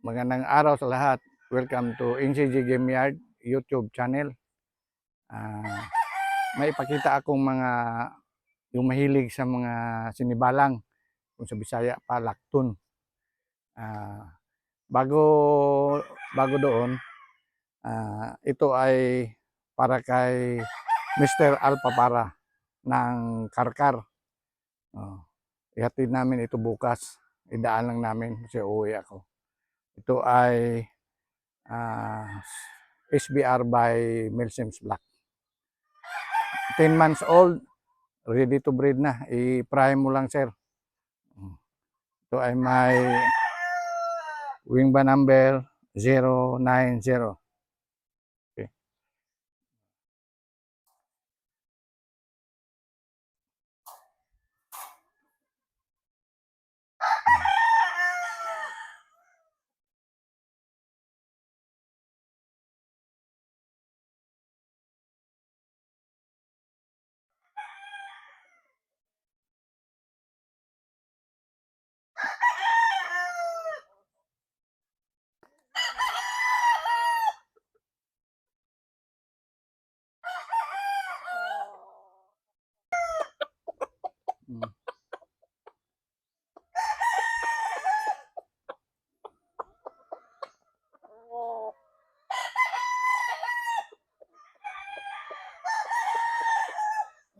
Magandang araw sa lahat. Welcome to NCG Game Yard YouTube channel. Ah, may ipakita akong mga yung mahilig sa mga sinibalang kung sa Bisaya pa laktun. Ah, bago bago doon ah, ito ay para kay Mr. Alpha para ng Karkar. Oh, ihatid namin ito bukas. Idaan lang namin kasi uuwi ako. Ito ay ah, SBR by Milsims Black. 10 months old, ready to breed na. I-prime mo lang, sir. Ito ay may wing number 090.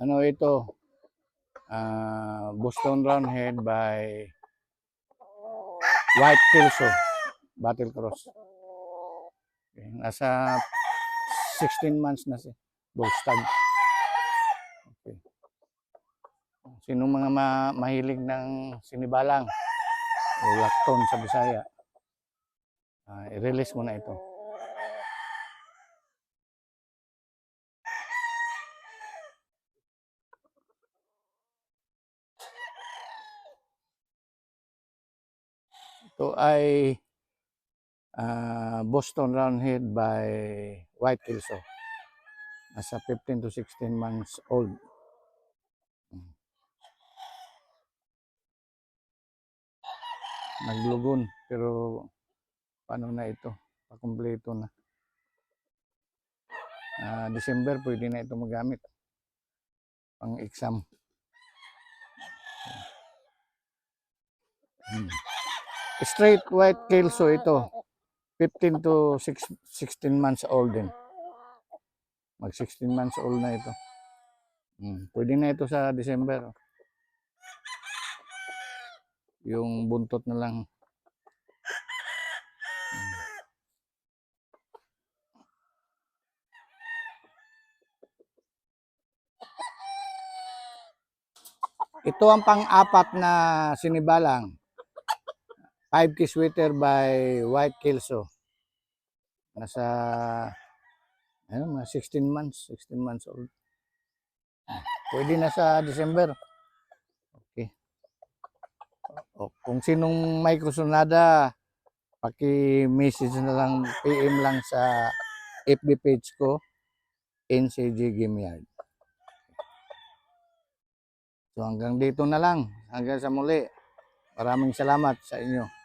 Ano ito? Ah, Boston Roundhead by White Kelso Battle Cross. Okay, nasa 16 months na si Bullstag. Okay. Sino mga ma- mahilig ng sinibalang o lakton sa Bisaya? ah, i-release mo na ito. Ito ay ah, Boston Roundhead by White Kelso. Nasa 15 to 16 months old. Naglugon pero paano na ito? Pakumpleto na. Ah, December pwede na ito magamit. Pang exam. Hmm. Straight white kelso ito. 15 to 6, 16 months old din. Mag 16 months old na ito. Hmm. Pwede na ito sa December. Yung buntot na lang. Ito ang pang-apat na sinibalang. 5 key sweater by White Kelso. Nasa ano, mga 16 months, 16 months old. Ah, Pwede na sa December. Okay. O, kung sinong may kusunada, paki-message na lang, PM lang sa FB page ko, NCG Game Yard. So hanggang dito na lang. Hanggang sa muli. Maraming salamat sa inyo.